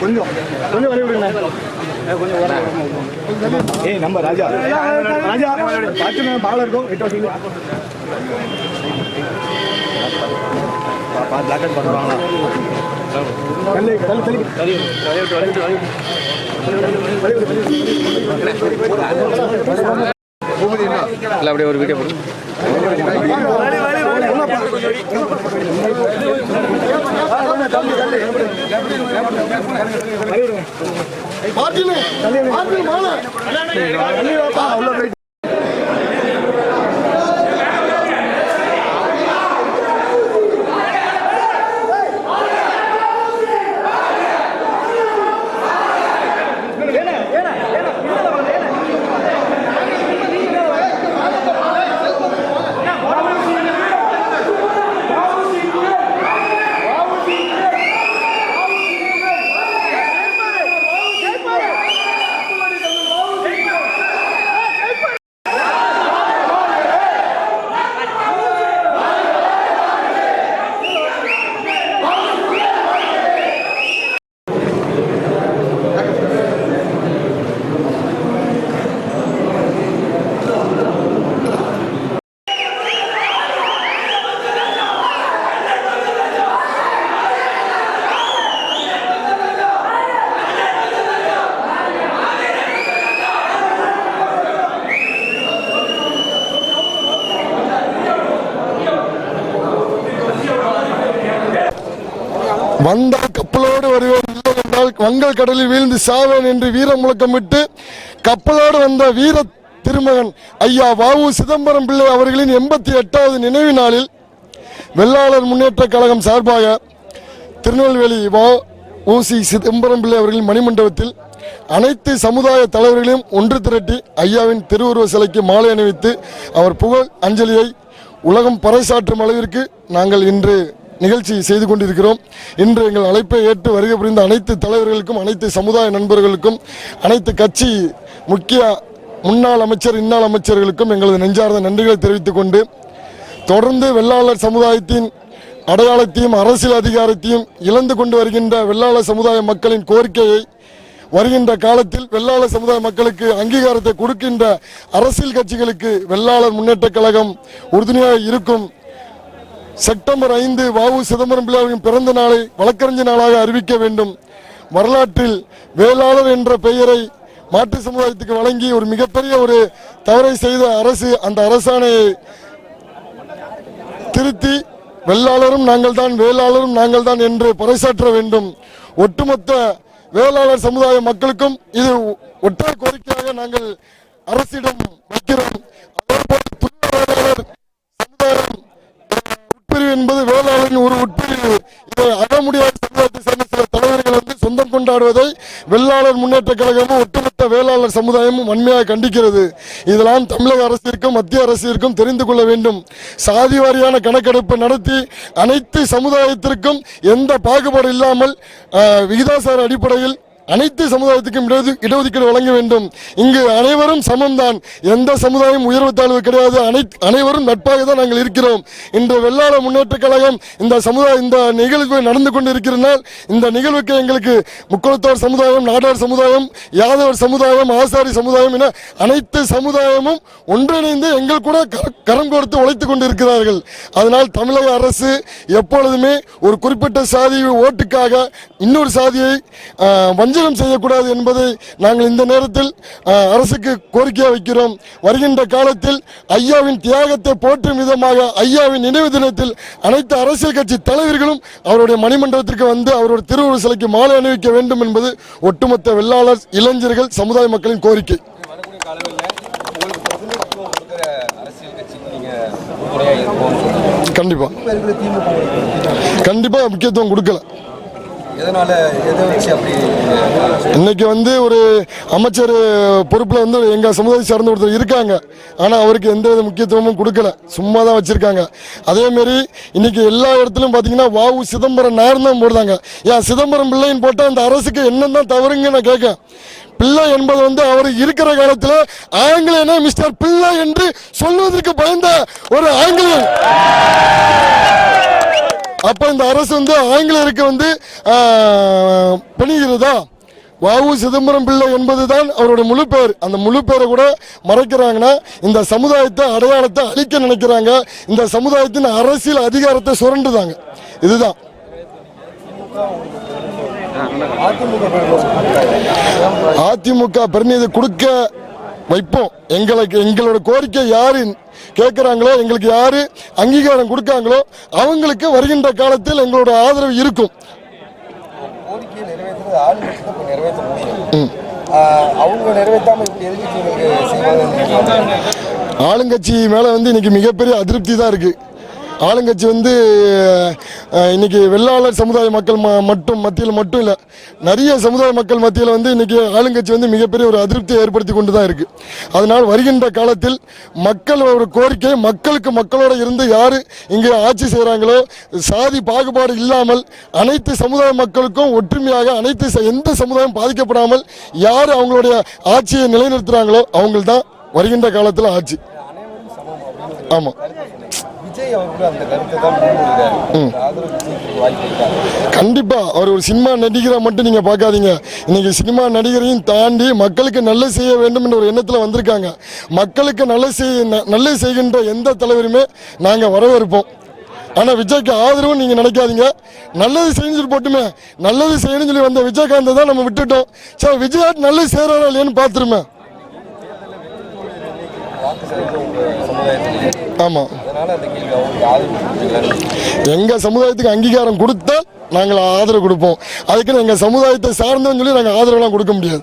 கொஞ்சம் கொஞ்சம் வழி விடுங்க கொஞ்சம் ஏய் நம்ம ராஜா. ராஜா பார்த்து பாலம் இருக்கும் எட்டு வருஷம் பாப்பா பிளாக் பண்ணுவாங்களா தள்ளி தள்ளி இல்லை அப்படியே ஒரு வீடியோ போடு. வந்தால் கப்பலோடு வருவேன் இல்லை என்றால் வங்கல் கடலில் வீழ்ந்து சாவேன் என்று வீர முழக்கமிட்டு கப்பலோடு வந்த வீர திருமகன் ஐயா வாவு சிதம்பரம் பிள்ளை அவர்களின் எண்பத்தி எட்டாவது நினைவு நாளில் வெள்ளாளர் முன்னேற்றக் கழகம் சார்பாக திருநெல்வேலி வா ஊசி சிதம்பரம் பிள்ளை அவர்களின் மணிமண்டபத்தில் அனைத்து சமுதாய தலைவர்களையும் ஒன்று திரட்டி ஐயாவின் திருவுருவ சிலைக்கு மாலை அணிவித்து அவர் புகழ் அஞ்சலியை உலகம் பறைசாற்றும் அளவிற்கு நாங்கள் இன்று நிகழ்ச்சி செய்து கொண்டிருக்கிறோம். இன்று எங்கள் அழைப்பை ஏற்று வருகை புரிந்த அனைத்து தலைவர்களுக்கும் அனைத்து சமுதாய நண்பர்களுக்கும் அனைத்து கட்சி முக்கிய முன்னாள் அமைச்சர் இன்னாள் அமைச்சர்களுக்கும் எங்களது நெஞ்சார்ந்த நன்றிகளை தெரிவித்துக் கொண்டு தொடர்ந்து வெள்ளாளர் சமுதாயத்தின் அடையாளத்தையும் அரசியல் அதிகாரத்தையும் இழந்து கொண்டு வருகின்ற வெள்ளாளர் சமுதாய மக்களின் கோரிக்கையை வருகின்ற காலத்தில் வெள்ளாளர் சமுதாய மக்களுக்கு அங்கீகாரத்தை கொடுக்கின்ற அரசியல் கட்சிகளுக்கு வெள்ளாளர் முன்னேற்ற கழகம் உறுதுணையாக இருக்கும் செப்டம்பர் ஐந்து வாவு சிதம்பரம் பிள்ளையாரின் பிறந்த நாளை வழக்கறிஞர் நாளாக அறிவிக்க வேண்டும். வரலாற்றில் வேளாளர் என்ற பெயரை மாற்று சமுதாயத்துக்கு வழங்கி ஒரு மிகப்பெரிய ஒரு தவறை செய்த அரசு அந்த அரசாணையை திருத்தி வெள்ளாளரும் நாங்கள் தான் வேளாளரும் நாங்கள் தான் என்று பறைசாற்ற வேண்டும். ஒட்டுமொத்த வேளாளர் சமுதாய மக்களுக்கும் இது ஒற்றை கோரிக்கையாக நாங்கள் அரசிடம் வைக்கிறோம். முன்னேற்ற கழகமும் ஒட்டுமொத்த வேளாளர் சமுதாயமும் வன்மையாக கண்டிக்கிறது. இதெல்லாம் தமிழக அரசிற்கும் மத்திய அரசிற்கும் தெரிந்து கொள்ள வேண்டும். சாதி வாரியான கணக்கெடுப்பு நடத்தி அனைத்து சமுதாயத்திற்கும் எந்த பாகுபாடு இல்லாமல் விகிதாசார அடிப்படையில் அனைத்து சமுதாயத்துக்கும் இடஒதுக்கீடு வழங்க வேண்டும். இங்கு அனைவரும் சமம்தான். எந்த சமுதாயம் உயர்வு தாழ்வு கிடையாது. அனைவரும் நட்பாக தான் நாங்கள் இருக்கிறோம். இன்று வெள்ளாள முன்னேற்ற கழகம் இந்த சமுதாய இந்த நிகழ்வு நடந்து கொண்டு இருக்கிறனால் இந்த நிகழ்வுக்கு எங்களுக்கு முக்குளத்தோர் சமுதாயம் நாடார் சமுதாயம் யாதவர் சமுதாயம் ஆசாரி சமுதாயம் என அனைத்து சமுதாயமும் ஒன்றிணைந்து எங்கள் கூட கரம் கொடுத்து உழைத்துக் கொண்டிருக்கிறார்கள். அதனால் தமிழக அரசு எப்பொழுதுமே ஒரு குறிப்பிட்ட சாதி ஓட்டுக்காக இன்னொரு சாதியை வஞ்ச வஞ்சகம் செய்யக்கூடாது என்பதை நாங்கள் இந்த நேரத்தில் அரசுக்கு கோரிக்கையாக வைக்கிறோம். வருகின்ற காலத்தில் ஐயாவின் தியாகத்தை போற்றும் விதமாக ஐயாவின் நினைவு தினத்தில் அனைத்து அரசியல் கட்சி தலைவர்களும் அவருடைய மணிமண்டபத்திற்கு வந்து அவருடைய திருவுருவ சிலைக்கு மாலை அணிவிக்க வேண்டும் என்பது ஒட்டுமொத்த வெள்ளாளர் இளைஞர்கள் சமுதாய மக்களின் கோரிக்கை. கண்டிப்பா. கண்டிப்பா முக்கியத்துவம் கொடுக்கல. இன்னைக்கு வந்து ஒரு அமைச்சர் பொறுப்பில் வந்து எங்கள் சமுதாயத்தை சார்ந்த ஒருத்தர் இருக்காங்க. ஆனால் அவருக்கு எந்த வித முக்கியத்துவமும் கொடுக்கல. சும்மா தான் வச்சுருக்காங்க அதேமாரி இன்னைக்கு எல்லா இடத்துலையும் பார்த்தீங்கன்னா வாவு சிதம்பரம் நேரம் தான் போடுறாங்க. ஏன் சிதம்பரம் பிள்ளைன்னு போட்டால் அந்த அரசுக்கு என்னன்னு தான் தவறுங்க நான் கேட்கேன் பிள்ளை என்பது வந்து அவர் இருக்கிற காலத்தில் ஆங்கிலேயனே மிஸ்டர் பிள்ளை என்று சொல்வதற்கு பயந்த ஒரு ஆங்கிலேயன். அப்போ இந்த அரசு வந்து ஆங்கிலருக்கு வந்து பணிகிறதா? வாவு சிதம்பரம் பிள்ளை என்பதுதான் அவருடைய முழு பேர். அந்த முழு பேரை கூட மறைக்கிறாங்கன்னா இந்த சமுதாயத்தை அடையாளத்தை அழிக்க நினைக்கிறாங்க. இந்த சமுதாயத்தின் அரசியல் அதிகாரத்தை சுரண்டுதாங்க. இதுதான். அதிமுக பிரதிநிதி கொடுக்க வைப்போம். எங்களுக்கு எங்களோட கோரிக்கை யாரு கேட்குறாங்களோ எங்களுக்கு யாரு அங்கீகாரம் கொடுக்காங்களோ அவங்களுக்கு வருகின்ற காலத்தில் எங்களோட ஆதரவு இருக்கும். ஆளுங்கட்சி மேலே வந்து இன்னைக்கு மிகப்பெரிய அதிருப்தி தான் இருக்கு. ஆளுங்கட்சி வந்து இன்னைக்கு வெள்ளாளர் சமுதாய மக்கள் ம- மட்டும் மத்தியில் மட்டும் இல்லை நிறைய சமுதாய மக்கள் மத்தியில் வந்து இன்னைக்கு ஆளுங்கட்சி வந்து மிகப்பெரிய ஒரு அதிருப்தியை ஏற்படுத்தி கொண்டு தான் இருக்கு. அதனால் வருகின்ற காலத்தில் மக்களோட கோரிக்கை மக்களுக்கு மக்களோட இருந்து யார் இங்கே ஆட்சி செய்கிறாங்களோ சாதி பாகுபாடு இல்லாமல் அனைத்து சமுதாய மக்களுக்கும் ஒற்றுமையாக அனைத்து எந்த சமுதாயம் பாதிக்கப்படாமல் யார் அவங்களுடைய ஆட்சியை நிலைநிறுத்துகிறாங்களோ அவங்கள்தான் தான் வருகின்ற காலத்தில் ஆட்சி. ஆமாம் கண்டிப்பா அவர் ஒரு சினிமா நடிகரை மட்டும் நீங்க பார்க்காதீங்க. இன்னைக்கு சினிமா நடிகரையும் தாண்டி மக்களுக்கு நல்லது செய்ய வேண்டும் என்ற ஒரு எண்ணத்துல வந்திருக்காங்க. மக்களுக்கு நல்லது செய் ந- நல்லது செய்கின்ற எந்த தலைவருமே நாங்க வரவேற்போம். ஆனா விஜய்க்கு ஆதரவு நீங்க நினைக்காதீங்க. நல்லது செஞ்சுட்டு போட்டுமே. நல்லது செய்யணும்னு சொல்லி வந்த விஜயகாந்தை தான் நம்ம விட்டுட்டோம். சரி விஜய் நல்லது செய்யறாரா இல்லையான்னு பார்த்துருமே. வாக்கு சதவீதம் உங்க சமுதாயத்தில் ஆமா. அதனால அந்த கேள்வி அவங்களுக்கு ஆதரவு கொடுக்குறீங்களா எங்க சமுதாயத்துக்கு அங்கீகாரம் கொடுத்தால் நாங்கள் ஆதரவு கொடுப்போம். அதுக்குன்னு எங்க சமுதாயத்தை சார்ந்தோன்னு சொல்லி நாங்கள் ஆதரவுலாம் கொடுக்க முடியாது.